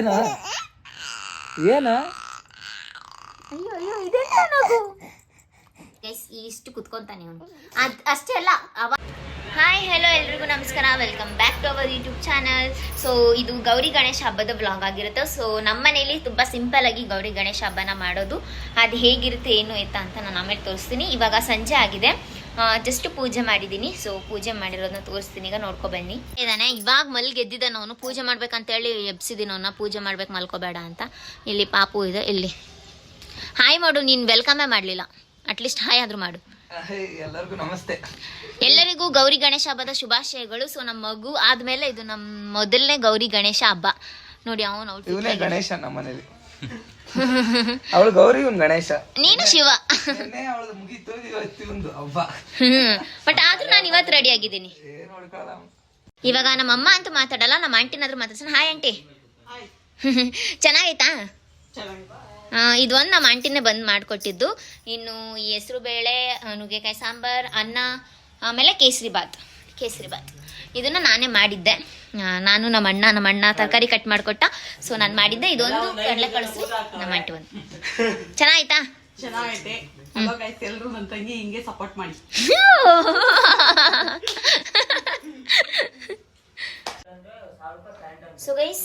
ಏನ? ಏನ? ಅಯ್ಯೋ ಅಯ್ಯೋ ಇದೆಂತ ನಗು ಗೈಸ್ ಇಷ್ಟು ಕುತ್ಕೊಂತಾನೆ ಅವನು ಅದ್ ಅಷ್ಟೇ ಅಲ್ಲ ಅವ ಹಾಯ್ ಹೆಲೋ ಎಲ್ರಿಗೂ ನಮಸ್ಕಾರ. Welcome back to our YouTube channel so ಇದು ಗೌರಿ ಗಣೇಶ ಹಬ್ಬದ ಬ್ಲಾಗ್ ಆಗಿರುತ್ತೆ. ಸೊ ನಮ್ಮ ಮನೇಲಿ ತುಂಬ ಸಿಂಪಲ್ ಆಗಿ ಗೌರಿ ಗಣೇಶ ಹಬ್ಬನ ಮಾಡೋದು. ಅದು ಹೇಗಿರುತ್ತೆ ಏನು ಎತ್ತ ಅಂತ ನಾನು ಆಮೇಲೆ ತೋರಿಸ್ತೀನಿ. ಇವಾಗ ಸಂಜೆ ಆಗಿದೆ. ಜಸ್ಟ್ ಪೂಜೆ ಮಾಡಿದೀನಿ. ಸೊ ಪೂಜೆ ಮಾಡಿರೋದನ್ನ ತೋರಿಸ್ತೀನಿ. ಈಗ ನೋಡ್ಕೊ ಬನ್ನಿ. ಇದಾನೆ ಇವಾಗ ಮಲ್ಗೆ ಎದ್ದಿದ್ದಾನೆ ಅವನು. ಪೂಜೆ ಮಾಡ್ಬೇಕಂತೇಳಿ ಎಬ್ಸಿದ್ದೀನಿ ಅವನ್ನ. ಪೂಜೆ ಮಾಡ್ಬೇಕು ಮಲ್ಕೋಬೇಡ ಅಂತ. ಇಲ್ಲಿ ಪಾಪು ಇದೆ. ಇಲ್ಲಿ. ಹಾಯ್ ಮಾಡು. ನೀನು ವೆಲ್ಕಮೇ ಮಾಡಲಿಲ್ಲ. ಅಟ್ಲೀಸ್ಟ್ ಹಾಯ್ ಆದ್ರೂ ಮಾಡು. ಎಲ್ಲರಿಗೂ ನಮಸ್ತೆ. ಎಲ್ಲರಿಗೂ ಗೌರಿ ಗಣೇಶ ಹಬ್ಬದ ಶುಭಾಶಯಗಳು. ಸೊ ನಮ್ಮ ಮಗು ಆದ್ಮೇಲೆ ಇದು ನಮ್ಮ ಮೊದಲನೇ ಗೌರಿ ಗಣೇಶ ಹಬ್ಬ. ನೋಡಿ ಅವನು ಗಣೇಶ ನಮ್ಮ ಮನೇಲಿ ಅವಳು ಗೌರಿ ಇವ್ನ್ ಗಣೇಶ. ನೀನು ಶಿವ. ಅವಳದು ಮುಗೀತು ಇವತ್ತು ಇವಂದು ಹಬ್ಬ. ಬಟ್ ಆದ್ರೂ ನಾನು ಇವತ್ತು ರೆಡಿ ಆಗಿದ್ದೀನಿ. ಏನ್ ಇವಾಗ ನಮ್ಮ ಅಮ್ಮ ಅಂತೂ ಮಾತಾಡಲ್ಲ ನಮ್ಮ ಆಂಟಿನಾದ್ರೂ ಮಾತಾಡ್ಸೋಣ. Hi aunty. ಚೆನ್ನಾಗೈತಾ? ಆ, ಇದು ಒಂದು ನಮ್ಮ ಆಂಟಿನೇ ಬಂದು ಮಾಡಿಕೊಟ್ಟಿದ್ದು. ಇನ್ನು ಈ ಹೆಸರು ಬೇಳೆ ನುಗ್ಗೆಕಾಯಿ ಸಾಂಬಾರ್ ಅನ್ನ ಆಮೇಲೆ ಕೇಸರಿ ಬಾತ್ ಕೇಸರಿ ಬಾತ್ ಇದನ್ನು ನಾನೇ ಮಾಡಿದ್ದೆ. ನಾನು ನಮ್ಮ ಅಣ್ಣ ನಮ್ಮ ಅಣ್ಣ ತರಕಾರಿ ಕಟ್ ಮಾಡಿಕೊಟ್ಟ. ಸೊ ನಾನು ಮಾಡಿದ್ದೆ. ಇದೊಂದು ಕಡಲೆ ಕಳಿಸಿ. ನಮ್ಮ ಆಂಟಿ ಒಂದು ಚೆನ್ನಾಯ್ತಾ? ಚೆನ್ನಾಗೈತೆ. ಅವಾಗ ಗೈಸ್ ಎಲ್ರು ನನ್ನ ತಂಗಿ ಹಿಂಗೆ ಸಪೋರ್ಟ್ ಮಾಡಿ. ಸೊ ಗೈಸ್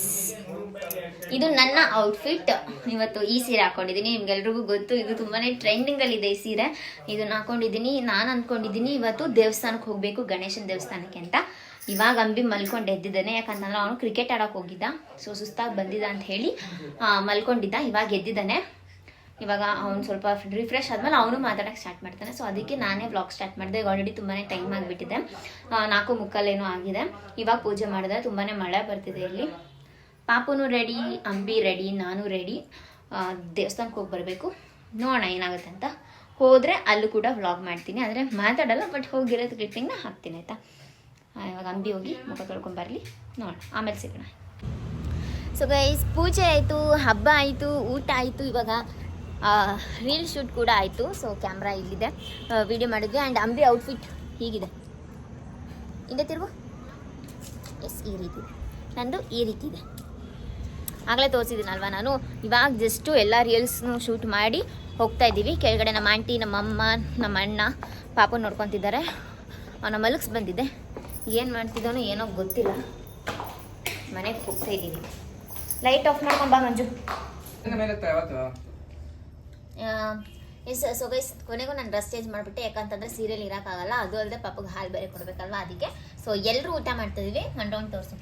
ಇದು ನನ್ನ ಔಟ್ಫಿಟ್ ಇವತ್ತು ಈ ಸೀರೆ ಹಾಕೊಂಡಿದ್ದೀನಿ. ನಿಮ್ಗೆಲ್ರಿಗೂ ಗೊತ್ತು ಇದು ತುಂಬಾನೇ ಟ್ರೆಂಡಿಂಗ್ ಅಲ್ಲಿ ಇದೆ ಈ ಸೀರೆ. ಇದನ್ನ ಹಾಕೊಂಡಿದ್ದೀನಿ ನಾನು ಅನ್ಕೊಂಡಿದ್ದೀನಿ. ಇವತ್ತು ದೇವಸ್ಥಾನಕ್ಕೆ ಹೋಗ್ಬೇಕು ಗಣೇಶನ ದೇವಸ್ಥಾನಕ್ಕೆ ಅಂತ. ಇವಾಗ ಅಂಬಿ ಮಲ್ಕೊಂಡು ಎದ್ದಿದ್ದಾನೆ. ಯಾಕಂತಂದ್ರೆ ಅವನು ಕ್ರಿಕೆಟ್ ಆಡೋಕೆ ಹೋಗಿದ್ದ. ಸೊ ಸುಸ್ತಾಗಿ ಬಂದಿದ್ದ ಅಂತ ಹೇಳಿ ಮಲ್ಕೊಂಡಿದ್ದ. ಇವಾಗ ಎದ್ದಿದ್ದಾನೆ. ಇವಾಗ ಅವ್ನು ಸ್ವಲ್ಪ ರಿಫ್ರೆಶ್ ಆದ್ಮೇಲೆ ಅವನು ಮಾತಾಡಕ್ಕೆ ಸ್ಟಾರ್ಟ್ ಮಾಡ್ತಾನೆ. ಸೊ ಅದಕ್ಕೆ ನಾನೇ ವ್ಲಾಗ್ ಸ್ಟಾರ್ಟ್ ಮಾಡಿದೆ. ಈಗ ಆಲ್ರೆಡಿ ತುಂಬಾ ಟೈಮ್ ಆಗಿಬಿಟ್ಟಿದೆ. ನಾಲ್ಕು ಮುಕ್ಕಲ್ಲೇನೋ ಆಗಿದೆ. ಇವಾಗ ಪೂಜೆ ಮಾಡಿದೆ. ತುಂಬಾ ಮಳೆ ಬರ್ತಿದೆ ಇಲ್ಲಿ. ಪಾಪುನು ರೆಡಿ ಅಂಬಿ ರೆಡಿ ನಾನು ರೆಡಿ ದೇವಸ್ಥಾನಕ್ಕೆ ಹೋಗಿ ಬರಬೇಕು. ನೋಡೋಣ ಏನಾಗುತ್ತೆ ಅಂತ. ಹೋದರೆ ಅಲ್ಲೂ ಕೂಡ ವ್ಲಾಗ್ ಮಾಡ್ತೀನಿ. ಅಂದರೆ ಮಾತಾಡಲ್ಲ ಬಟ್ ಹೋಗಿರೋದು ಕ್ಲಿಪ್ಪಿಂಗ್ನ ಹಾಕ್ತೀನಿ, ಆಯಿತಾ? ಇವಾಗ ಅಂಬಿ ಹೋಗಿ ಮುಖ ತೊಳ್ಕೊಂಡು ಬರಲಿ ನೋಡೋಣ ಆಮೇಲೆ ಸಿಗೋಣ. ಸೊ ಗೈಸ್ ಪೂಜೆ ಆಯಿತು, ಹಬ್ಬ ಆಯಿತು, ಊಟ ಆಯಿತು, ಇವಾಗ ರೀಲ್ ಶೂಟ್ ಕೂಡ ಆಯಿತು. ಸೊ ಕ್ಯಾಮ್ರಾ ಇಲ್ಲಿದೆ. ವಿಡಿಯೋ ಮಾಡಿದ್ವಿ. ಆ್ಯಂಡ್ ಅಂಬಿ ಔಟ್ಫಿಟ್ ಹೀಗಿದೆ. ಹಿಂದೆ ತಿರುಗು. ಎಸ್ ಈ ರೀತಿ. ಇದೆ ನಂದು ಈ ರೀತಿ ಇದೆ. ಆಗಲೇ ತೋರಿಸಿದ್ದೀನಲ್ವ ನಾನು? ಇವಾಗ ಜಸ್ಟು ಎಲ್ಲ ರೀಲ್ಸ್ನು ಶೂಟ್ ಮಾಡಿ ಹೋಗ್ತಾ ಇದ್ದೀವಿ. ಕೆಳಗಡೆ ನಮ್ಮ ಆಂಟಿ ನಮ್ಮ ಅಮ್ಮ, ನಮ್ಮ ಅಣ್ಣ ಪಾಪ ನೋಡ್ಕೊತಿದ್ದಾರೆ. ಅವನ ಮಲಗ್ಸ್ ಬಂದಿದ್ದೆ ಏನು ಮಾಡ್ತಿದ್ದಾನೋ ಏನೋ ಗೊತ್ತಿಲ್ಲ. ಮನೆಗೆ ಹೋಗ್ತಾ ಇದ್ದೀನಿ. ಲೈಟ್ ಆಫ್ ಮಾಡ್ಕೊಂಬಾ ಮಂಜು. ಮೇಲೆ ಯಾವತ್ತು? ಎಸ್ ಸೊ ಗೈಸ್ ಕೊನೆಗೂ ನಾನು ಡ್ರೆಸ್ ಚೇಂಜ್ ಮಾಡಿಬಿಟ್ಟೆ ಯಾಕಂತಂದ್ರೆ ಸೀರಿಯಲ್ ಇರೋಕ್ಕಾಗಲ್ಲ ಅದು ಅಲ್ಲದೆ ಪಾಪಗೆ ಹಾಲು ಬೇರೆ ಕೊಡಬೇಕಲ್ವಾ ಅದಕ್ಕೆ. ಸೊ ಎಲ್ಲರೂ ಊಟ ಮಾಡ್ತಿದ್ವಿ ಮಂಡೋನ್ ತೋರಿಸು.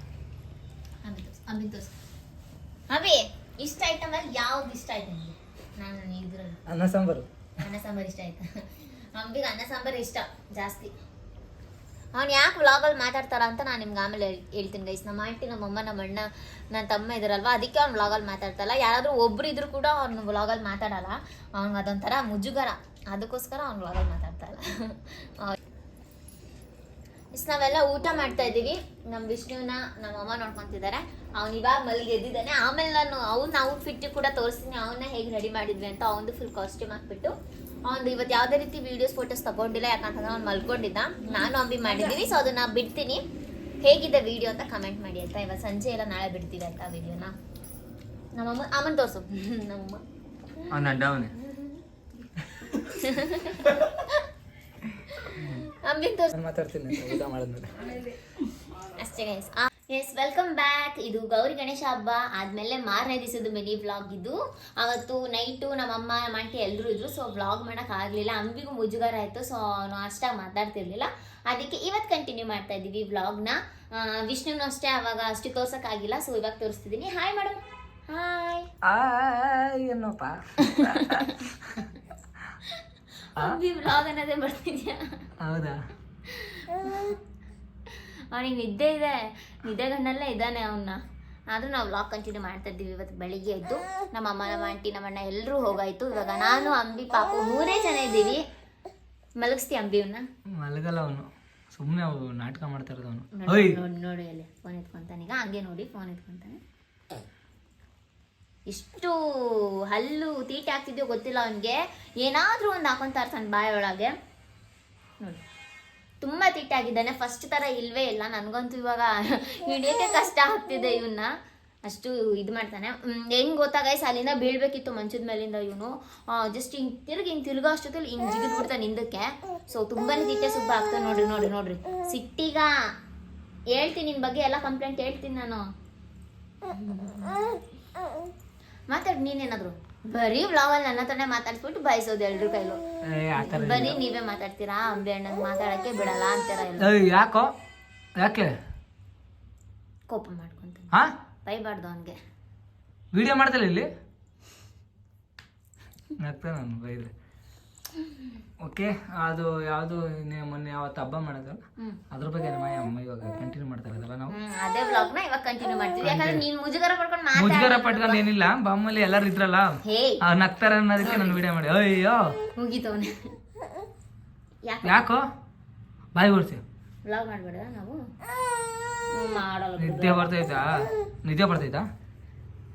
ಅಭಿ ತೋರಿಸು ಅಭಿ ತೋರಿಸು. ಅಭಿ ಇಷ್ಟ ಐಟಮಲ್ಲಿ ಯಾವ್ದು ಇಷ್ಟ ಆಯ್ತು ನಿಮಗೆ? ನಾನು ಇದ್ರಲ್ಲಿ. ಅನ್ನ ಸಾಂಬಾರು. ಅನ್ನ ಸಾಂಬಾರು ಇಷ್ಟ ಆಯ್ತು? ಅಂಬಿಗೆ ಅನ್ನ ಸಾಂಬಾರು ಇಷ್ಟ ಜಾಸ್ತಿ. ಅವ್ನು ಯಾಕೆ ವ್ಲಾಗಲ್ಲಿ ಮಾತಾಡ್ತಾರ ಅಂತ ನಾನು ನಿಮ್ಗೆ ಆಮೇಲೆ ಹೇಳ್ತೀನಿ ಗೈಸ್ ನಮ್ಮ ಆಂಟಿ, ನಮ್ಮ ಅಮ್ಮ, ನಮ್ಮ ಅಣ್ಣ ನನ್ನ ತಮ್ಮ ಇದ್ರಲ್ವ? ಅದಕ್ಕೆ ಅವ್ನು ವ್ಲಾಗಲ್ಲಿ ಮಾತಾಡ್ತಲ್ಲ. ಯಾರಾದರೂ ಒಬ್ರು ಇದ್ರು ಕೂಡ ಅವ್ನು ವ್ಲಾಗಲ್ಲಿ ಮಾತಾಡಲ್ಲ. ಅವ್ನಿಗೆ ಅದೊಂಥರ ಮುಜುಗರ. ಅದಕ್ಕೋಸ್ಕರ ಅವ್ನು ವ್ಲಾಗಲ್ಲಿ ಮಾತಾಡ್ತಲ್ಲ ಇಸ್ ನಾವೆಲ್ಲ ಊಟ ಮಾಡ್ತಾ ಇದ್ದೀವಿ. ನಮ್ಮ ವಿಷ್ಣುನ ನಮ್ಮ ಅಮ್ಮ ನೋಡ್ಕೊತಿದ್ದಾರೆ ಅವ್ನು ಇವಾಗ ಮಲ್ಲಿಗೆ ಎದ್ದಿದ್ದಾನೆ ಆಮೇಲೆ ನಾನು ಅವ್ನ ಔಟ್ಫಿಟ್ ಕೂಡ ತೋರಿಸ್ತೀನಿ. ಅವನ್ನ ಹೇಗೆ ರೆಡಿ ಮಾಡಿದ್ವಿ ಅಂತ ಅವನದು ಫುಲ್ ಕಾಸ್ಟ್ಯೂಮ್ ಹಾಕ್ಬಿಟ್ಟು. ಅವ್ನು ಇವತ್ತು ಯಾವುದೇ ರೀತಿ ವಿಡಿಯೋಸ್ ಫೋಟೋಸ್ ತಗೊಂಡಿಲ್ಲ ಯಾಕಂತಂದ್ರೆ ಅವ್ನು ಮಲ್ಕೊಂಡಿದ್ದ. ನಾನು ಅಂಬಿ ಮಾಡಿದ್ದೀನಿ ಸೊ ಅದನ್ನ ಬಿಡ್ತೀನಿ. ಹೇಗಿದೆ ವಿಡಿಯೋ ಅಂತ ಕಮೆಂಟ್ ಮಾಡಿ ಆಯ್ತಾ? ಇವಾಗ ಸಂಜೆ ಎಲ್ಲ ನಾಳೆ ಬಿಡ್ತೀವಿ ಆಯ್ತಾ ವಿಡಿಯೋನ ನಮ್ಮಮ್ಮ ಅಮ್ಮನ ತೋರಿಸು. ನಮ್ಮಮ್ಮ. ಅವ್ನ ಅಡ್ಡ ಅವನೇ ಅಂಬಿನ ತೋರಿಸು. ಮಾತಾಡ್ತೀನಿ ಅಂತ ಅಷ್ಟೇ ಗೈಸ್ ಎಸ್ ವೆಲ್ಕಮ್ ಬ್ಯಾಕ್ ಇದು ಗೌರಿ ಗಣೇಶ ಹಬ್ಬ. ಆದ್ಮೇಲೆ ಮಾರನೇ ದಿವಸದ ಮಿನಿ ವ್ಲಾಗ್ ಇದು. ಅವತ್ತು ನೈಟು ನಮ್ಮಮ್ಮ ನಮ್ಮ ಆಂಟಿ ಎಲ್ಲರೂ ಇದ್ರು. ಸೊ ವ್ಲಾಗ್ ಮಾಡಕ್ ಆಗ್ಲಿಲ್ಲ. ಅಂಬಿಗೂ ಮುಜುಗರ ಆಯ್ತು. ಸೊ ನಾನು ಅಷ್ಟಾಗಿ ಮಾತಾಡ್ತಿರ್ಲಿಲ್ಲ. ಅದಕ್ಕೆ ಇವತ್ತು ಕಂಟಿನ್ಯೂ ಮಾಡ್ತಾ ಇದ್ದೀವಿ ವ್ಲಾಗ್ನ ವಿಷ್ಣುನು ಅಷ್ಟೇ ಅವಾಗ ಅಷ್ಟು ತೋರ್ಸೋಕ್ಕಾಗಿಲ್ಲ ಸೊ ಇವಾಗ ತೋರಿಸ್ತಿದ್ದೀನಿ ಹಾಯ್ ಮೇಡಮ್ ಹಾಯ್ ಏನಪ್ಪ ಅಂಬಿ ವ್ಲಾಗ್ ಅನ್ನೋದೇ ಬರ್ತಿದ್ಯಾ? ಹೌದಾ? ಅವನಿಗೆ ನಿದ್ದೆ ಇದೆ. ನಿದ್ದೆಗಣ್ಣಲ್ಲೇ ಇದ್ದಾನೆ ಅವನ್ನ ಆದರೂ ನಾವು ವ್ಲಾಗ್ ಕಂಟಿನ್ಯೂ ಮಾಡ್ತಾ ಇದ್ದೀವಿ ಇವತ್ತು ಬೆಳಿಗ್ಗೆ ಎದ್ದು. ನಮ್ಮ ಅಮ್ಮ ನಮ್ಮ ಆಂಟಿ ನಮ್ಮ ಅಣ್ಣ ಎಲ್ಲರೂ ಹೋಗಾಯ್ತು. ಇವಾಗ ನಾನು ಅಂಬಿ ಪಾಪು ಮೂರೇ ಜನ ಇದ್ದೀವಿ. ಮಲಗಿಸ್ತೀಯ ಅಂಬಿ ಅವನ್ನ ಮಲಗಲ್ಲ ಅವನು. ಸುಮ್ಮನೆ ಅವು ನಾಟಕ ಮಾಡ್ತಾ ಇರೋದು ಅವನು ನೋಡಿ ನೋಡಿ ಅಲ್ಲಿ ಫೋನ್ ಎತ್ಕೊಂತಾನೆ. ಈಗ ಹಂಗೆ ನೋಡಿ ಫೋನ್ ಎತ್ಕೊಂತಾನೆ. ಇಷ್ಟು ಹಲ್ಲು ತೀಟೆ ಆಗ್ತಿದ್ಯೋ ಗೊತ್ತಿಲ್ಲ ಅವನಿಗೆ. ಏನಾದರೂ ಒಂದು ಹಾಕೊಂತ ಇರ್ತಾನೆ ಬಾಯೊಳಗೆ. ನೋಡಿ. ತುಂಬ ತಿಟ್ಟಾಗಿದ್ದಾನೆ. ಫಸ್ಟ್ ಥರ ಇಲ್ವೇ ಇಲ್ಲ. ನನಗಂತೂ ಇವಾಗ ಹಿಡಿಯೋಕ್ಕೆ ಕಷ್ಟ ಆಗ್ತಿದೆ ಇವನ್ನ. ಅಷ್ಟು ಇದು ಮಾಡ್ತಾನೆ. ಹೆಂಗೆ ಹೆಂಗ್ ಗೊತ್ತಾ ಗೈಸ್ ಅಲ್ಲಿಂದ ಬೀಳ್ಬೇಕಿತ್ತು ಮಂಚದ ಮೇಲಿಂದ ಇವನು. ಜಸ್ಟ್ ಹಿಂಗ್ ತಿರ್ಗಿ ಹಿಂಗ್ ತಿರ್ಗೋ ಅಷ್ಟೊತ್ತಲ್ಲಿ ಹಿಂಗ್ ಜಿಗಿದ್ಬಿಡ್ತಾನೆ ಹಿಂದಕ್ಕೆ ಸೊ ತುಂಬಾನೇ ತಿಟ್ಟೆ ಸುಬ್ಬ ಆಗ್ತಾನೆ ನೋಡ್ರಿ ನೋಡ್ರಿ ನೋಡ್ರಿ. ಸಿಟ್ಟಿಗ ಹೇಳ್ತೀನಿ ನಿನ್ ಬಗ್ಗೆ ಎಲ್ಲ ಕಂಪ್ಲೇಂಟ್ ಹೇಳ್ತೀನಿ ನಾನು. ಮಾತಾಡ್ ನೀನೇನಾದ್ರು? ಬರೀ ವ್ಲಾಗಲ್ಲಿ ನನ್ನ ಹತ್ರನೇ ಮಾತಾಡ್ಸ್ಬಿಟ್ಟು ಬಯಸೋದು ಎಲ್ರ ಕೈಲೂ. ಬರೀ ನೀವೇ ಮಾತಾಡ್ತೀರಾ? ಅಂಬೆ ಅಣ್ಣಂಗ್ ಮಾತಾಡಕ್ಕೆ ಬಿಡಲ್ಲ ಅಂತಾರ ಎಲ್ಲ ಯಾಕೋ? ಯಾಕೆ? ಕೋಪ ಮಾಡ್ಕೊಂತ ಹಾ? ಬೈಬಾರ್ದು ಅವನ್ಗೆ. ವಿಡಿಯೋ ಮಾಡ್ತಲ್ಲ ಇಲ್ಲಿ? ನಾನು ಬೈದ್ರೆ ಓಕೆ ಅದು ಯಾವುದು ಮೊನ್ನೆ ಯಾವತ್ತು ಹಬ್ಬ ಮಾಡೋದಲ್ಲ ಹ್ಮ್. ಅದ್ರ ಬಗ್ಗೆ ನಮ್ಮ ಅಮ್ಮ ಇವಾಗ ಕಂಟಿನ್ಯೂ ಮಾಡ್ತಾ ಇರೋದಲ್ಲ ನಾವು ಅದೇ ಬ್ಲಾಗ್ನ ಇವಾಗ ಕಂಟಿನ್ಯೂ ಮಾಡ್ತೀವಿ. ಯಾಕಂದ್ರೆ ನೀನು ಮುಜುಗರ ಪಡ್ಕೊಂಡು ಮಾತಾಡ ಮುಜುಗರ ಪಡ್ಕೊಂಡು ಏನಿಲ್ಲ ಬಾಮ್ಮಲ್ಲಿ ಎಲ್ಲರೂ ಇದ್ರಲ್ಲ ಹೇ. ಅವ್ರು ನಗ್ತಾರೆ ಅನ್ನೋದಕ್ಕೆ ನಾನು ವಿಡಿಯೋ ಮಾಡಿ. ಅಯ್ಯೋ. ಮುಗೀತವನೆ ಯಾಕೆ? ಯಾಕೋ? ಬಾಯಿ ಬಿಡ್ತೀವಿ ವ್ಲಾಗ್ ಮಾಡ್ಬೇಡ ನಾವು. ಮಾಡಲ್ಲ. ನಿದ್ದೆ ಬರ್ತೈತಾ? ನಿದ್ದೆ ಬರ್ತೈತಾ?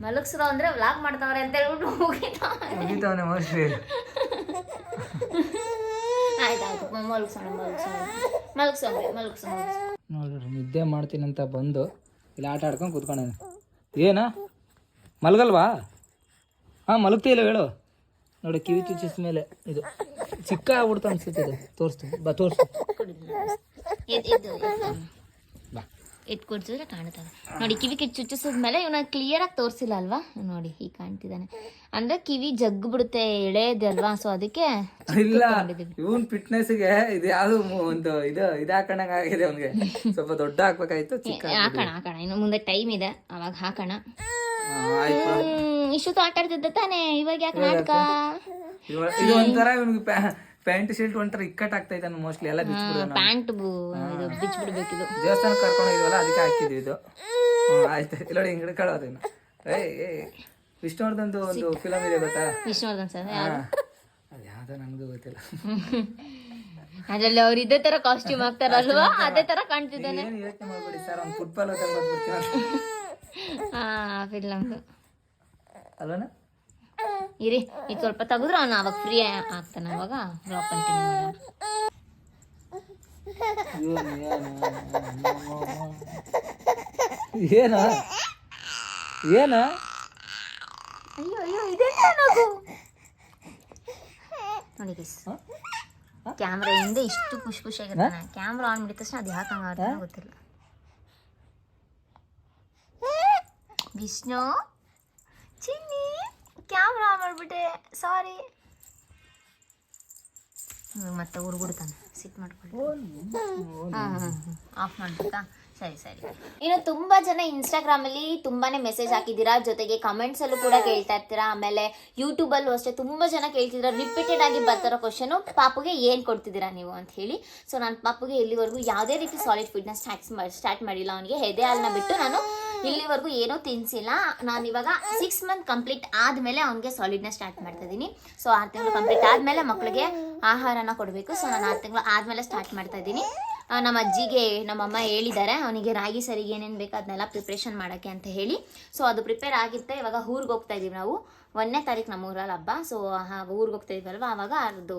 ಮಲಗ್ಸ್ರು ಅಂದ್ರೆ ವ್ಲಾಗ್ ಮಾಡ್ತಾವ್ರೆ ಅಂತ ಹೇಳ್ಬಿಟ್ಟು ಮುಗೀತವನೆ ಮುಗಿತಾವನೆ ಮೋಸ್ಟ್ಲಿ ಆಯ್ತಾಯ್ತು ಮಲಗ್ಸೋಣ ಮಲಗ್ಸೋಣ. ಮಲಗ್ಸೋಣ ಮಲಗ್ಸೋಣ ನೋಡ್ರಿ ನಿದ್ದೆ ಮಾಡ್ತೀನಂತ ಬಂದು ಇಲ್ಲಿ ಆಟ ಆಡ್ಕೊಂಡು ಕೂತ್ಕೊಂಡ ಏನ ಮಲಗಲ್ವಾ? ಹಾಂ ಮಲಗ್ತಿಲ್ಲ ಹೇಳು. ನೋಡಿ ಕಿವಿ ಚುಚ್ಚಿಸ್ ಮೇಲೆ ಇದು. ಚಿಕ್ಕ ಆಗ್ಬಿಡ್ತು ಅನ್ಸುತ್ತೆ ಇದು. ತೋರಿಸ್ತು ಬಾ ತೋರಿಸ್ತು ಇದು ಇದು ಬಾ ಎತ್ ಕೊಡ್ಸಿದ್ರೆ ಕಾಣ್ತದೆ ನೋಡಿ ಕಿವಿ ಕಿಚ್ಚು ಚುಚ್ಚಿಸಿದ್ಮೇಲೆ ಇವನ ಕ್ಲಿಯರ್ ಆಗಿ ತೋರಿಸಿಲ್ಲ ಅಲ್ವಾ ನೋಡಿ ಹೀಗೆ ಕಾಣ್ತಿದ್ದಾನೆ. ಅಂದ್ರೆ ಕಿವಿ ಜಗ್ಗು ಬಿಡುತ್ತೆ ಎಳೆಯದಲ್ವಾ ಸೊ ಅದಕ್ಕೆ ಇಲ್ಲ ಇವನ್ ಫಿಟ್ನೆಸ್ಗೆ ಇದು ಯಾವುದು ಒಂದು ಇದು ಇದು ಹಾಕೊಂಡಂಗೆ ಆಗಿದೆ ಅವನಿಗೆ. ಸ್ವಲ್ಪ ದೊಡ್ಡ ಹಾಕ್ಬೇಕಾಯ್ತು ಹಾಕೋಣ ಹಾಕೋಣ. ಇನ್ನು ಮುಂದೆ ಟೈಮ್ ಇದೆ ಅವಾಗ ಹಾಕೋಣ. ಇಷ್ಟು ಆಟ ಆಡ್ತಿದ್ದ ತಾನೇ? ಇವಾಗ ಯಾಕೆ ನಾಟಕ? ಇದು ಒಂಥರ ಇವನಿಗೆ ಪ್ಯಾಂಟ್ ಶರ್ಟ್ ಒಂಥರ ಇಕ್ಕಟ್ ಆಗ್ತೈತೆ ಮೋಸ್ಟ್ಲಿ ಎಲ್ಲ ಬಿಚ್ಬಿಡೋಣ ಪ್ಯಾಂಟ್ ಇದು ಬಿಚ್ಚಿ ಇದು. ದೇವಸ್ಥಾನಕ್ಕೆ ಕರ್ಕೊಂಡು ಹೋಗಿದ್ವಲ್ಲ ಅದಕ್ಕೆ ಹಾಕಿದ್ವಿ ಇದು. ಆಯ್ತು. ಇಲ್ಲ ನೋಡಿ ಹಿಂಗ್ ಹಿಡ್ಕೊಳ್ಳೋ ಅದನ್ನ ಏಯ್ ವಿಷ್ಣುವರ್ಧನ್ದು ಒಂದು ಫಿಲಮ್ ಇದೆ ಗೊತ್ತಾ? ವಿಷ್ಣುವರ್ಧನ್ ಸರ್ ಅದು ಯಾವ್ದೋ ನನಗೂ ಗೊತ್ತಿಲ್ಲ. ಅದ್ರಲ್ಲಿ ಅವ್ರು ಇದೇ ತರ ಕಾಸ್ಟ್ಯೂಮ್ ಹಾಕ್ತಾರಲ್ವಾ? ಅದೇ ತರ ಕಾಣ್ತಿದ್ದಾನೆ. ಯೋಚನೆ ಮಾಡ್ಬೇಡಿ ಸರ್ ಅವ್ನು ಫುಟ್ಬಾಲ್ ಹಾ ಫಿಲಮ್ ಅಲ್ವನ? ಇರಿ ಇದು ಸ್ವಲ್ಪ ತೆಗೆದ್ರೆ ಅವನು ಅವಾಗ ಫ್ರೀ ಆಗ್ತಾನೆ ಅವಾಗ. ಬ್ಲಾಗ್ ಕಂಟಿನ್ಯೂ ಮಾಡೋಣ. ಏನ? ಏನ? ಅಯ್ಯೋ ಅಯ್ಯೋ ಇದೆಂತ ನಗು. ನೋಡಿ ಕ್ಯಾಮ್ರಾ ಹಿಂದೆ ಇಷ್ಟು ಖುಷಿ ಖುಷಿಯಾಗಿರ್ತಾನೆ ಕ್ಯಾಮ್ರಾ ಆನ್ ಮಾಡಿದ ತಕ್ಷಣ ಅದು ಯಾಕೆ ಹಂಗೆ ಗೊತ್ತಿಲ್ಲ. ವಿಷ್ಣು? ಮಾಡ್ಬಿಟ್ಟೆ. ಸಾರಿ ಮತ್ತೆ ಉರ್ಗುಡ್ತಾನೆ ಸಿಟ್ ಮಾಡ್ಕೊಳ್ಳಿ ಆಫ್ ಮಾಡ್ಬೇಕಾ ಸರಿ ಸರಿ. ಇನ್ನು ತುಂಬಾ ಜನ ಇನ್ಸ್ಟಾಗ್ರಾಮ್ ಅಲ್ಲಿ ತುಂಬಾನೇ ಮೆಸೇಜ್ ಹಾಕಿದ್ದೀರಾ, ಜೊತೆಗೆ ಕಮೆಂಟ್ಸ್ ಅಲ್ಲೂ ಕೂಡ ಕೇಳ್ತಾ ಇರ್ತೀರಾ, ಆಮೇಲೆ ಯೂಟ್ಯೂಬ್ ಅಲ್ಲೂ ಅಷ್ಟೇ ತುಂಬಾ ಜನ ಕೇಳ್ತಿದ್ದೀರಾ ರಿಪೀಟೆಡ್ ಆಗಿ ಬರ್ತಾರೋ ಕ್ವಶನ್ ಪಾಪುಗೆ ಏನ್ ಕೊಡ್ತಿದ್ದೀರಾ ನೀವು ಅಂತ ಹೇಳಿ. ಸೊ ನಾನು ಪಾಪುಗೆ ಇಲ್ಲಿವರೆಗೂ ಯಾವುದೇ ರೀತಿ ಸಾಲಿಡ್ ಫುಡ್ನ ಸ್ಟಾರ್ಟ್ ಮಾಡಿಲ್ಲ. ಅವನಿಗೆ ಹೆದೆ ಹಾಲನ್ನ ಬಿಟ್ಟು ನಾನು ಇಲ್ಲಿವರೆಗೂ ಏನೂ ತಿನ್ಸಿಲ್ಲ. ನಾನು ಇವಾಗ ಸಿಕ್ಸ್ ಮಂತ್ ಕಂಪ್ಲೀಟ್ ಆದ್ಮೇಲೆ ಅವನಿಗೆ ಸಾಲಿಡ್ನ ಸ್ಟಾರ್ಟ್ ಮಾಡ್ತಾ ಇದ್ದೀನಿ. ಸೊ ಆರು ತಿಂಗಳು ಕಂಪ್ಲೀಟ್ ಆದಮೇಲೆ ಮಕ್ಕಳಿಗೆ ಆಹಾರನ ಕೊಡಬೇಕು. ಸೊ ನಾನು ಆರು ತಿಂಗಳು ಆದಮೇಲೆ ಸ್ಟಾರ್ಟ್ ಮಾಡ್ತಾ ಇದ್ದೀನಿ. ನಮ್ಮ ಅಜ್ಜಿಗೆ ನಮ್ಮಮ್ಮ ಹೇಳಿದ್ದಾರೆ, ಅವನಿಗೆ ರಾಗಿ ಸರಿಗೆ ಏನೇನು ಬೇಕು ಅದನ್ನೆಲ್ಲ ಪ್ರಿಪ್ರೇಷನ್ ಮಾಡೋಕ್ಕೆ ಅಂತ ಹೇಳಿ. ಸೊ ಅದು ಪ್ರಿಪೇರ್ ಆಗಿರ್ತೆ ಇವಾಗ ಊರಿಗೆ ಹೋಗ್ತಾ ಇದ್ದೀವಿ ನಾವು. ಒಂದನೇ ತಾರೀಕು ನಮ್ಮ ಊರಲ್ಲಿ ಹಬ್ಬ. ಸೊ ಊರಿಗೆ ಹೋಗ್ತಾ ಇದೀವಲ್ವ? ಆವಾಗ ಅದು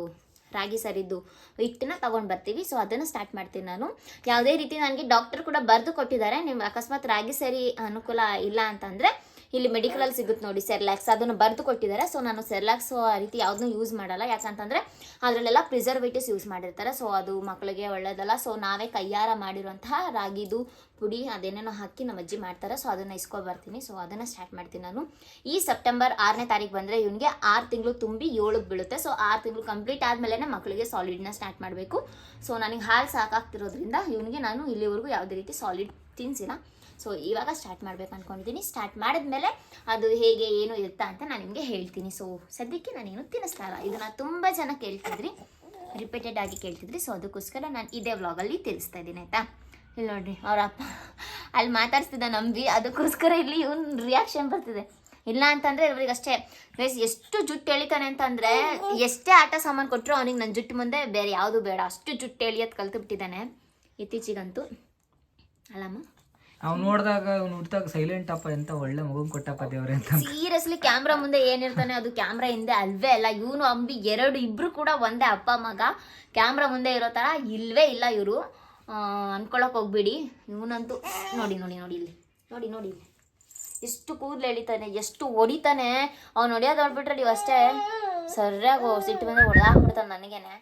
ರಾಗಿ ಸರಿದ್ದು ಹಿಟ್ಟನ್ನ ತಗೊಂಡು ಬರ್ತೀವಿ. ಸೊ ಅದನ್ನು ಸ್ಟಾರ್ಟ್ ಮಾಡ್ತೀನಿ ನಾನು. ಯಾವುದೇ ರೀತಿ ನನಗೆ ಡಾಕ್ಟರ್ ಕೂಡ ಬರೆದು ಕೊಟ್ಟಿದ್ದಾರೆ. ನಿಮ್ಮ ಅಕಸ್ಮಾತ್ ರಾಗಿ ಸರಿ ಅನುಕೂಲ ಇಲ್ಲ ಅಂತಂದರೆ ಇಲ್ಲಿ ಮೆಡಿಕಲಲ್ಲಿ ಸಿಗುತ್ತೆ ನೋಡಿ ಸೆರ್ಲ್ಯಾಕ್ಸ್ ಅದನ್ನು ಬರೆದು ಕೊಟ್ಟಿದ್ದಾರೆ. ಸೊ ನಾನು ಸೆರ್ಲ್ಯಾಕ್ಸ್ ಆ ರೀತಿ ಯಾವುದನ್ನೂ ಯೂಸ್ ಮಾಡಲ್ಲ. ಯಾಕಂತಂದರೆ, ಅದರಲ್ಲೆಲ್ಲ ಪ್ರಿಸರ್ವೇಟಿವ್ಸ್ ಯೂಸ್ ಮಾಡಿರ್ತಾರೆ. ಸೊ ಅದು ಮಕ್ಕಳಿಗೆ ಒಳ್ಳೇದಲ್ಲ. ಸೊ ನಾವೇ ಕೈಯಾರ ಮಾಡಿರುವಂತಹ ರಾಗಿದು ಪುಡಿ ಅದೇನೇನೋ ಹಾಕಿ ನಮ್ಮ ಅಜ್ಜಿ ಮಾಡ್ತಾರೆ. ಸೊ ಅದನ್ನು ಇಸ್ಕೊ ಬರ್ತೀನಿ. ಸೊ ಅದನ್ನು ಸ್ಟಾರ್ಟ್ ಮಾಡ್ತೀನಿ ನಾನು. ಈ ಸೆಪ್ಟೆಂಬರ್ ಆರನೇ ತಾರೀಕು ಬಂದರೆ ಇವನಿಗೆ ಆರು ತಿಂಗಳು ತುಂಬಿ ಏಳು ಬೀಳುತ್ತೆ. ಸೊ ಆರು ತಿಂಗಳು ಕಂಪ್ಲೀಟ್ ಆದಮೇಲೆ ಮಕ್ಕಳಿಗೆ ಸಾಲಿಡ್ನ ಸ್ಟಾರ್ಟ್ ಮಾಡಬೇಕು. ಸೊ ನನಗೆ ಹಾಲು ಸಾಕಾಗ್ತಿರೋದ್ರಿಂದ ಇವನಿಗೆ ನಾನು ಇಲ್ಲಿವರೆಗೂ ಯಾವುದೇ ರೀತಿ ಸಾಲಿಡ್ ತಿನ್ಸಿಲ್ಲ. ಸೊ ಇವಾಗ ಸ್ಟಾರ್ಟ್ ಮಾಡ್ಬೇಕು ಅನ್ಕೊಂಡಿದ್ದೀನಿ ಸ್ಟಾರ್ಟ್ ಮಾಡಿದ್ಮೇಲೆ ಅದು ಹೇಗೆ, ಏನು ಇರುತ್ತಾ ಅಂತ ನಾನು ನಿಮಗೆ ಹೇಳ್ತೀನಿ. ಸೊ ಸದ್ಯಕ್ಕೆ ನಾನೇನು ತಿನ್ನಿಸ್ತಾ ಇಲ್ಲ. ಇದನ್ನ ತುಂಬ ಜನ ಕೇಳ್ತಿದ್ರಿ. ರಿಪೀಟೆಡ್ ಆಗಿ ಕೇಳ್ತಿದ್ರಿ. ಸೊ ಅದಕ್ಕೋಸ್ಕರ ನಾನು ಇದೇ ವ್ಲಾಗಲ್ಲಿ ತಿಳಿಸ್ತಾ ಇದ್ದೀನಿ, ಆಯ್ತಾ? ಇಲ್ಲಿ ನೋಡ್ರಿ, ಅವ್ರ ಅಪ್ಪ ಅಲ್ಲಿ ಮಾತಾಡ್ಸ್ತಿದ್ದ ನಂಬಿ ಅದಕ್ಕೋಸ್ಕರ ಇಲ್ಲಿ ಇವನ್ ರಿಯಾಕ್ಷನ್ ಬರ್ತಿದೆ. ಇಲ್ಲ ಅಂತಂದ್ರೆ ಇವ್ರಿಗೆ ಅಷ್ಟೇ ಎಷ್ಟು ಜುಟ್ಟು ಎಳಿತಾನೆ ಅಂತಂದ್ರೆ ಎಷ್ಟೇ ಆಟ ಸಾಮಾನು ಕೊಟ್ಟರು ಅವ್ನಿಗೆ ನನ್ನ ಜುಟ್ಟು ಮುಂದೆ ಬೇರೆ ಯಾವುದು ಬೇಡ. ಅಷ್ಟು ಜುಟ್ಟು ಎಳಿಯೋದು ಕಲ್ತು ಬಿಟ್ಟಿದ್ದಾನೆ ಇತ್ತೀಚಿಗಂತೂ. ಅಲ್ಲಮ್ಮ? ಅವ್ನು ನೋಡಿದಾಗ ಹುಟ್ಟಿದಾಗ ಸೈಲೆಂಟ್ ಅಪ್ಪ ಎಂತ ಒಳ್ಳೆ ಮಗು ಕೊಟ್ಟಪ್ಪ ದೇವ್ರೆ ಅಂತ ಸೀರಿಯಸ್ಲಿ ಕ್ಯಾಮ್ರಾ ಮುಂದೆ ಏನಿರ್ತಾನೆ ಅದು ಕ್ಯಾಮ್ರಾ ಹಿಂದೆ ಅಲ್ವೇ ಅಲ್ಲ. ಇವನು ಅಂಬಿ ಎರಡು ಇಬ್ರು ಕೂಡ ಒಂದೇ ಅಪ್ಪ ಮಗ. ಕ್ಯಾಮ್ರಾ ಮುಂದೆ ಇರೋ ತರ ಇಲ್ವೇ ಇಲ್ಲ ಇವರು. ಅನ್ಕೊಳಕ್ ಹೋಗ್ಬೇಡಿ. ಇವನಂತೂ ನೋಡಿ ನೋಡಿ ನೋಡಿ ಇಲ್ಲಿ. ನೋಡಿ ನೋಡಿ ಇಲ್ಲಿ. ಎಷ್ಟು ಕೂದಲು ಎಳಿತಾನೆ ಎಷ್ಟು ಹೊಡಿತಾನೆ. ಅವ್ನು ಹೊಡಿಯೋದು ನೋಡ್ಬಿಟ್ರೆ ನೀವು ಅಷ್ಟೇ ಸರಿಯಾಗಿ ಸಿಟ್ಟು ಬಂದು ಹೊಡೆದಾಕ್ಬಿಡ್ತಾನೆ ನನಗೇನೆ.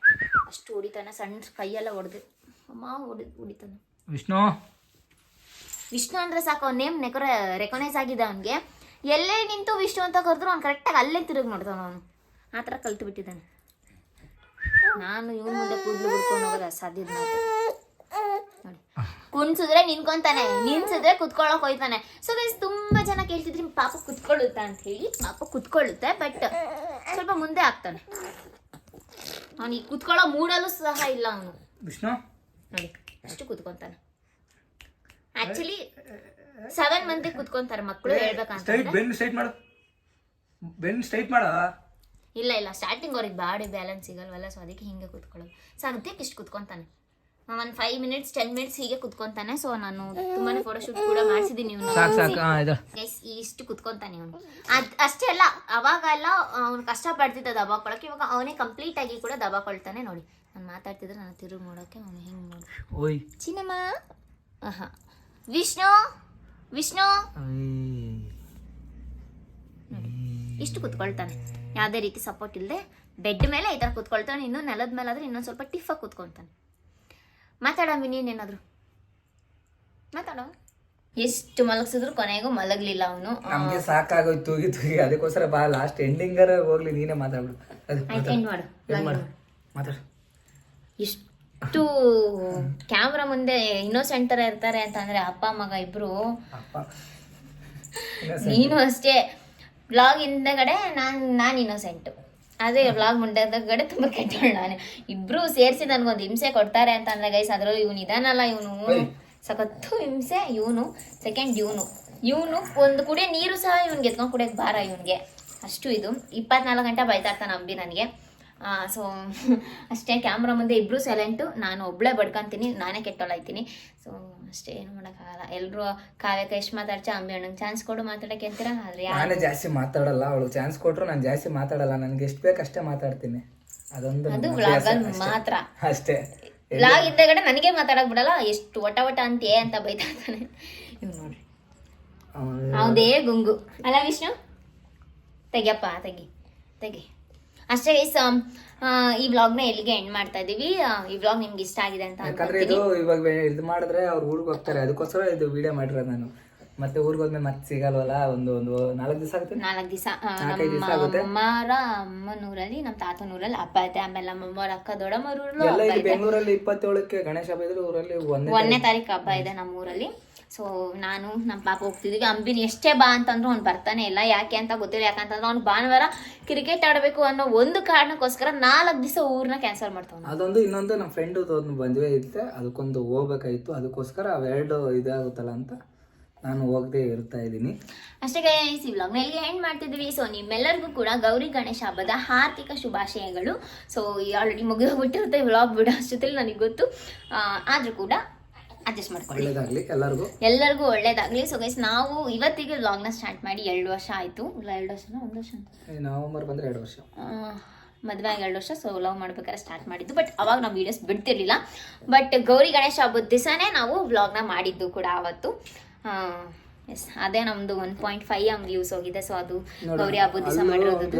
ಅಷ್ಟು ಹೊಡಿತಾನೆ ಸಣ್ಣ ಕೈಯೆಲ್ಲ ಹೊಡೆದು ಅಮ್ಮ ಹೊಡಿ ಹೊಡಿತಾನೆ. ವಿಷ್ಣು? ವಿಷ್ಣು ಅಂದ್ರೆ ಸಾಕು ಅವ್ನ ನೇಮ್ ನೆಕೊರ ರೆಕಗ್ನೈಸ್ ಆಗಿದೆ ಅವನಿಗೆ. ಎಲ್ಲೇ ನಿಂತು ವಿಷ್ಣು ಅಂತ ಕರೆದ್ರು ಅವ್ನು ಕರೆಕ್ಟಾಗಿ ಅಲ್ಲೇ ತಿರುಗಿ ನೋಡ್ತಾನೆ ಅವನು. ಆ ಥರ ಕಲ್ತು ಬಿಟ್ಟಿದ್ದಾನೆ. ನಾನು ಇವನ್ ಮುಂದೆ ಕೂದಲು ಬಿಡ್ಕೊಂಡು ಹೋಗೋದು ಸಾಧ್ಯದ ಮಾತು ನೋಡಿ. ಕುಣ್ಸಿದ್ರೆ ನಿನ್ಕೊಂತಾನೆ ನಿನ್ಸಿದ್ರೆ ಕುತ್ಕೊಳ್ಳೋಕೆ ಹೋಯ್ತಾನೆ. ಸೊ ಗೈಸ್ ತುಂಬಾ ಜನ ಕೇಳ್ತಿದ್ರಿ ಪಾಪ ಕುತ್ಕೊಳ್ಳುತ್ತಾ ಅಂತ ಹೇಳಿ. ಪಾಪ ಕುತ್ಕೊಳ್ಳುತ್ತೆ ಬಟ್ ಸ್ವಲ್ಪ ಮುಂದೆ ಆಗ್ತಾನೆ. ಅವನಿಗೆ ಕುತ್ಕೊಳ್ಳೋ ಮೂಡಲು ಸಹ ಇಲ್ಲ ಅವನು. ವಿಷ್ಣು? ನೋಡಿ ಅಷ್ಟು ಕುತ್ಕೊಂತಾನೆ. ಆಕ್ಚುಲಿ ಸೆವೆನ್ ಮಂದಿ ಕುತ್ಕೊಂತಾರೆ ಮಕ್ಕಳು ಸ್ಟ್ರೈಟ್ ಬೆನ್ ಸ್ಟ್ರೈಟ್ ಮಾಡು. ಬೆನ್ ಸ್ಟ್ರೈಟ್ ಮಾಡ. ಇಲ್ಲ ಇಲ್ಲ ಸ್ಟಾರ್ಟಿಂಗ್ ಅವ್ರಿಗೆ ಬಾಡಿ ಬ್ಯಾಲೆನ್ಸ್ ಸಿಗಲ್ವಲ್ಲ ಸೊ ಅದಕ್ಕೆ ಹಿಂಗೆ ಕುತ್ಕೊಳ್ಳೋದು. ಸೊ ಅದಕ್ಕೆ ಇಷ್ಟು ಕುತ್ಕೊಂತಾನೆ. ಒಂದು ಫೈವ್ ಮಿನಿಟ್ಸ್ ಟೆನ್ ಮಿನಿಟ್ಸ್ ಹೀಗೆ ಕುತ್ಕೊಂತಾನೆ ಸೊ ನಾನು ತುಂಬಾನೇ ಫೋಟೋಶೂಟ್ ಕೂಡ ಮಾಡಿಸಿದ್ದೀನಿ ಹಾಂ ಇಷ್ಟು ಕುತ್ಕೊಂತಾನೆ ಅವನು ಅದ್ ಅಷ್ಟೇ ಅಲ್ಲ ಅವಾಗೆಲ್ಲ ಅವ್ನು ಕಷ್ಟಪಡ್ತಿದ್ದ ದಬಾಕೊಳಕ್ಕೆ ಇವಾಗ ಅವನೇ ಕಂಪ್ಲೀಟ್ ಆಗಿ ಕೂಡ ದಬಾಕೊಳ್ತಾನೆ ನೋಡಿ. ನಾನು ಮಾತಾಡ್ತಿದ್ರೆ ನಾನು ತಿರುಗಿ ನೋಡೋಕೆ ಅವನು ಹೆಂಗೆ ನೋಡಿ ಚಿನ್ನಮ್ಮ. ಆಹಾ ವಿಷ್ಣು? ವಿಷ್ಣು? ಇಷ್ಟು ಕುತ್ಕೊಳ್ತಾನೆ. ಯಾವುದೇ ರೀತಿ ಸಪೋರ್ಟ್ ಇಲ್ಲದೆ ಬೆಡ್ ಮೇಲೆ ಈ ಥರ ಕುತ್ಕೊಳ್ತಾನೆ. ಇನ್ನೂ ನೆಲದ ಮೇಲೆ ಆದ್ರೆ ಇನ್ನೊಂದು ಸ್ವಲ್ಪ ಟಿಫಾಗಿ ಕುತ್ಕೊಳ್ತಾನೆ. ಮಾತಾಡಮ್ಮಿ ನೀನೇನಾದ್ರು ಮಾತಾಡೋ ಎಷ್ಟು ಮಲಗಿಸಿದ್ರು ಕೊನೆಗೂ ಮಲಗಲಿಲ್ಲ ಅವನು. ನಮಗೆ ಸಾಕಾಗೋಯ್ತು ತೂಗಿ ತೂಗಿ. ಅದಕ್ಕೋಸ್ಕರ ಬಾ ಲಾಸ್ಟ್ ಎಂಡಿಂಗ್ ಹೋಗ್ಲಿ ನೀನೇ ಮಾತಾಡ್ಬಿಡು. ಮಾಡು. ಮಾತಾಡು. ಎಷ್ಟು ಕ್ಯಾಮ್ರಾ ಮುಂದೆ ಇನ್ನೋಸೆಂಟ್ ತರ ಇರ್ತಾರೆ ಅಂತಂದ್ರೆ ಅಪ್ಪ ಮಗ ಇಬ್ರು. ನೀನು ಅಷ್ಟೇ. ವ್ಲಾಗ್ ಹಿಂದಗಡೆ ನಾನು ನಾನು ಇನ್ನೋಸೆಂಟು. ಅದೇ ವ್ಲಾಗ್ ಮುಂದಗಡೆ ತುಂಬ ಕೆಟ್ಟವಳು ನಾನು. ಇಬ್ರು ಸೇರಿಸಿ ನನ್ಗೊಂದು ಹಿಂಸೆ ಕೊಡ್ತಾರೆ ಅಂತ ಅಂದ್ರೆ ಗೈಸ್ ಅದರಲ್ಲೂ ಇವನು ಇದಾನಲ್ಲ ಇವನು. ಸಖತ್ತು ಹಿಂಸೆ ಇವನು. ಸೆಕೆಂಡ್ ಇವನು. ಇವನು ಒಂದು ಕುಡಿಯೋ ನೀರು ಸಹ ಇವ್ನಿಗೆ ಎತ್ಕೊಂಡು ಕುಡಿಯೋಕೆ ಬಾರ ಇವನಿಗೆ. ಅಷ್ಟು ಇದು. ಇಪ್ಪತ್ನಾಲ್ಕು ಗಂಟೆ ಬೈತಾ ಇರ್ತಾನೆ ಅಂಬಿ ನನಗೆ. ಸೊ ಅಷ್ಟೇ ಕ್ಯಾಮ್ರಾ ಮುಂದೆ ಇಬ್ಬರೂ ಸೈಲೆಂಟು ನಾನು ಒಬ್ಬಳೇ ಬಡ್ಕೊಂತೀನಿ ನಾನೇ ಕೆಟ್ಟೋಳಾಯ್ತೀನಿ. ಸೊ ಅಷ್ಟೇ ಏನು ಮಾಡೋಕ್ಕಾಗಲ್ಲ. ಎಲ್ಲರೂ ಕಾವ್ಯಕ್ಕೆ ಎಷ್ಟು ಮಾತಾಡ್ಚ ಅಂಬಿ ಅಣ್ಣಂಗೆ ಚಾನ್ಸ್ ಕೊಡು ಮಾತಾಡಕ್ಕೆ ಅಂತೀರ? ಆದರೆ ನಾನೇ ಜಾಸ್ತಿ ಮಾತಾಡಲ್ಲ. ಅವಳು ಚಾನ್ಸ್ ಕೊಟ್ರು ನಾನು ಜಾಸ್ತಿ ಮಾತಾಡಲ್ಲ. ನನಗೆ ಎಷ್ಟು ಬೇಕು ಅಷ್ಟೇ ಮಾತಾಡ್ತೀನಿ. ಅದೊಂದು ಅದು ಮಾತ್ರ ಅಷ್ಟೇ. ಮಾತ್ರ. ಅಷ್ಟೇ. ವ್ಲಾಗ್ ಇದ್ದಗಡೆ ನನಗೆ ಮಾತಾಡಕ್ ಬಿಡಲ್ಲ. ಎಷ್ಟು ಒಟ ವಟ ಅಂತೆ ಅಂತ ಬೈತಾ ಇರ್ತಾನೆ ಇವ್ ನೋಡ್ರಿ. ಅವ್ನು- ಅವದೇ ಗುಂಗು. ಅಲ್ಲ ವಿಷ್ಣು? ತೆಗಿಯಪ್ಪ ತೆಗಿ. ತೆಗಿ. ಅಷ್ಟೇ ಗೈಸ್ ಈ ವ್ಲಾಗ್ನ ಎಲ್ಲಿಗೆ ಎಂಡ್ ಮಾಡ್ತಾ ಇದೀವಿ. ಈ ವ್ಲಾಗ್ ನಿಮ್ಗೆ ಇಷ್ಟ ಆಗಿದೆ ಅಂತ ಯಾಕಂದ್ರೆ ಇದು ಇವಾಗ ಇದು ಮಾಡಿದ್ರೆ ಅವ್ರು ಊರಿಗೆ ಹೋಗ್ತಾರೆ. ಅದಕ್ಕೋಸ್ಕರ ಇದು ವಿಡಿಯೋ ಮಾಡಿರೋ ನಾನು. ಮತ್ತೆ ಊರಿಗೆ ಹೋದ್ಮೇಲೆ ಮತ್ತೆ ಸಿಗಲ್ವಲ್ಲ? ಒಂದು ಒಂದು ನಾಲ್ಕು ದಿವಸ ಆಗುತ್ತೆ? ನಾಲ್ಕು ದಿವಸ. ಅಮ್ಮರ ಅಮ್ಮನೂರಲ್ಲಿ ನಮ್ಮ ತಾತನೂರಲ್ಲಿ ಹಬ್ಬ ಐತೆ. ಆಮೇಲೆ ನಮ್ಮಮ್ಮರ ಅಕ್ಕ ದೊಡ್ಡಮ್ಮರ ಊರಲ್ಲಿ ಬೆಂಗಳೂರಲ್ಲಿ ಇಪ್ಪತ್ತೇಳಕ್ಕೆ ಗಣೇಶ ಹಬ್ಬ ಇದ್ರೆ ಊರಲ್ಲಿ ಒಂದೇ ಒಂದನೇ ತಾರೀಕು. ಹಬ್ಬ ಇದೆ ನಮ್ಮ ಊರಲ್ಲಿ ಸೊ ನಾನು ನಮ್ಮ ಪಾಪ ಹೋಗ್ತಿದ್ದೀವಿ ಅಂಬಿನ ಎಷ್ಟೇ ಬಾ ಅಂತಂದ್ರೂ ಅವ್ನು ಬರ್ತಾನೆ ಇಲ್ಲ. ಯಾಕೆ ಅಂತ ಗೊತ್ತಿಲ್ಲ. ಯಾಕಂತಂದ್ರೆ ಅವ್ನು ಭಾನುವಾರ ಕ್ರಿಕೆಟ್ ಆಡಬೇಕು ಅನ್ನೋ ಒಂದು ಕಾರಣಕ್ಕೋಸ್ಕರ ನಾಲ್ಕು ದಿವಸ ಊರನ್ನ ಕ್ಯಾನ್ಸಲ್ ಮಾಡ್ತಾವ ಅದೊಂದು ಇನ್ನೊಂದು ನಮ್ಮ ಫ್ರೆಂಡ್ ಒಂದು ಬಂದ್ವೇ ಇರುತ್ತೆ ಅದಕ್ಕೊಂದು ಹೋಗ್ಬೇಕಾಗಿತ್ತು ಅದಕ್ಕೋಸ್ಕರ ಅವೆರಡು ಇದಾಗುತ್ತಲ್ಲ ಅಂತ ನಾನು ಹೋಗದೆ ಇರ್ತಾ ಇದ್ದೀನಿ. ಅಷ್ಟೇ ಗೈಸ್ ಈ ವ್ಲಾಗ್ನ ಇಲ್ಲಿಗೆ ಎಂಡ್ ಮಾಡ್ತಿದ್ವಿ. ಸೊ ನಿಮ್ಮೆಲ್ಲರಿಗೂ ಕೂಡ ಗೌರಿ ಗಣೇಶ ಹಬ್ಬದ ಹಾರ್ದಿಕ ಶುಭಾಶಯಗಳು. ಸೊ ಆಲ್ರೆಡಿ ಮುಗಿದೋಗ್ಬಿಟ್ಟಿರುತ್ತೆ ವ್ಲಾಗ್ ಬಿಡೋ ಅಷ್ಟೊತ್ತಲ್ಲಿ ನನಗೆ ಗೊತ್ತು. ಆದ್ರೂ ಕೂಡ ಅಡ್ಜಸ್ಟ್ ಮಾಡ್ಕೊಳ್ಳಿ. ಒಳ್ಳೇದಾಗ್ಲಿ ಎಲ್ಲರಿಗೂ? ಎಲ್ಲರಿಗೂ ಒಳ್ಳೇದಾಗ್ಲಿ. ಸೊ ಗೈಸ್ ನಾವು ಇವತ್ತಿಗೆ ವ್ಲಾಗ್ನ ಸ್ಟಾರ್ಟ್ ಮಾಡಿ ಎರಡು ವರ್ಷ ಆಯ್ತು. ಇಲ್ಲ ಎರಡು ವರ್ಷನ ಒಂದು ವರ್ಷ ನವೆಂಬರ್ ಬಂದ್ರೆ ಎರಡು ವರ್ಷ. ಮದುವೆ ಆಗಿ ಎರಡು ವರ್ಷ ಸೊ ಲವ್ ಮಾಡ್ಬೇಕಾದ್ರೆ ಸ್ಟಾರ್ಟ್ ಮಾಡಿದ್ದು. ಬಟ್ ಅವಾಗ ನಾವು ವೀಡಿಯೋಸ್ ಬಿಡ್ತಿರ್ಲಿಲ್ಲ. ಬಟ್ ಗೌರಿ ಗಣೇಶ ಹಬ್ಬದ ದಿವಸನೇ ನಾವು ವ್ಲಾಗ್ನ ಮಾಡಿದ್ದು ಕೂಡ ಆವತ್ತು. ಎಸ್ ಅದೇ ನಮ್ದು one point five M views ಹೋಗಿದೆ ಸೊ ಅದು ಗೌರಿ ಹಬ್ಬದ ದಿವಸ ಮಾಡಿರೋದು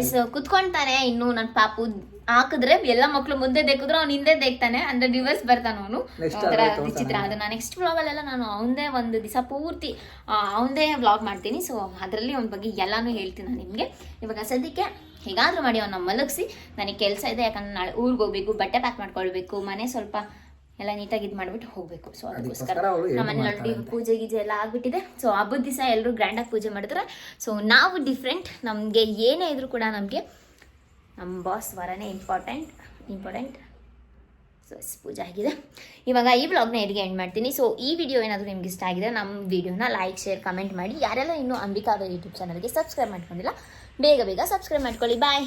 ಎಸ್ ಕುತ್ಕೊಂತಾನೆ ಇನ್ನು ನನ್ನ ಪಾಪು ಹಾಕಿದ್ರೆ ಎಲ್ಲ ಮಕ್ಳು ಮುಂದೆ ದೇಕಿದ್ರು ಅವ್ನು ಹಿಂದೆ ದೇಕ್ತಾನೆ ಅಂದ್ರೆ ರಿವರ್ಸ್ ಬರ್ತಾನೆ ಅವನು. ಚಿತ್ರ ಒಂಥರ. ವಿಚಿತ್ರ. ಅದು ನಾನು ನೆಕ್ಸ್ಟ್ ವ್ಲಾಗಲ್ಲೆಲ್ಲ ನಾನು ಅವನದೇ ಒಂದು ದಿವಸ ಪೂರ್ತಿ ಅವನದೇ ವ್ಲಾಗ್ ಮಾಡ್ತೀನಿ. ಸೊ ಅದರಲ್ಲಿ ಅವನ ಬಗ್ಗೆ ಎಲ್ಲಾನು ಹೇಳ್ತೀನಿ ನಾನು ನಿಮಗೆ. ಇವಾಗ ಸದ್ಯಕ್ಕೆ ಹೇಗಾದ್ರೂ ಮಾಡಿ ಅವನ್ನ ಮಲಗಿಸಿ. ನನಗೆ ಕೆಲಸ ಇದೆ ಯಾಕಂದ್ರೆ ನಾಳೆ ಊರಿಗೆ ಹೋಗ್ಬೇಕು ಬಟ್ಟೆ ಪ್ಯಾಕ್ ಮಾಡ್ಕೊಳ್ಬೇಕು ಮನೆ ಸ್ವಲ್ಪ ಎಲ್ಲ ನೀಟಾಗಿ ಇದು ಮಾಡ್ಬಿಟ್ಟು ಹೋಗ್ಬೇಕು. ಸೊ ಅದಕ್ಕೋಸ್ಕರ ನಮ್ಮ ಮನೇಲಿ ಪೂಜೆ ಗೀಜೆ ಎಲ್ಲ ಆಗ್ಬಿಟ್ಟಿದೆ. ಸೊ ಹಬ್ಬದ ದಿವಸ ಎಲ್ಲರೂ ಗ್ರ್ಯಾಂಡಾಗಿ ಪೂಜೆ ಮಾಡಿದ್ರೆ. ಸೊ ನಾವು ಡಿಫ್ರೆಂಟ್ ನಮಗೆ ಏನೇ ಇದ್ರೂ ಕೂಡ ನಮಗೆ ನಮ್ಮ ಬಾಸ್ ವರನೇ ಇಂಪಾರ್ಟೆಂಟ್ ಇಂಪಾರ್ಟೆಂಟ್ ಸೊ ಎಸ್ ಪೂಜೆ ಆಗಿದೆ. ಇವಾಗ ಈ ವ್ಲಾಗ್ನ ಎಲ್ಲಿಗೆ ಎಂಡ್ ಮಾಡ್ತೀನಿ. ಸೊ ಈ ವಿಡಿಯೋ ಏನಾದರೂ ನಿಮ್ಗೆ ಇಷ್ಟ ಆಗಿದೆ ನಮ್ಮ ವಿಡಿಯೋನ ಲೈಕ್ ಶೇರ್ ಕಮೆಂಟ್ ಮಾಡಿ. ಯಾರೆಲ್ಲ ಇನ್ನೂ ಅಂಬಿಕಾ ಅವರ ಯೂಟ್ಯೂಬ್ ಚಾನಲ್ಗೆ ಸಬ್ಸ್ಕ್ರೈಬ್ ಮಾಡ್ಕೊಂಡಿಲ್ಲ ಬೇಗ ಬೇಗ ಸಬ್ಸ್ಕ್ರೈಬ್ ಮಾಡ್ಕೊಳ್ಳಿ. ಬಾಯ್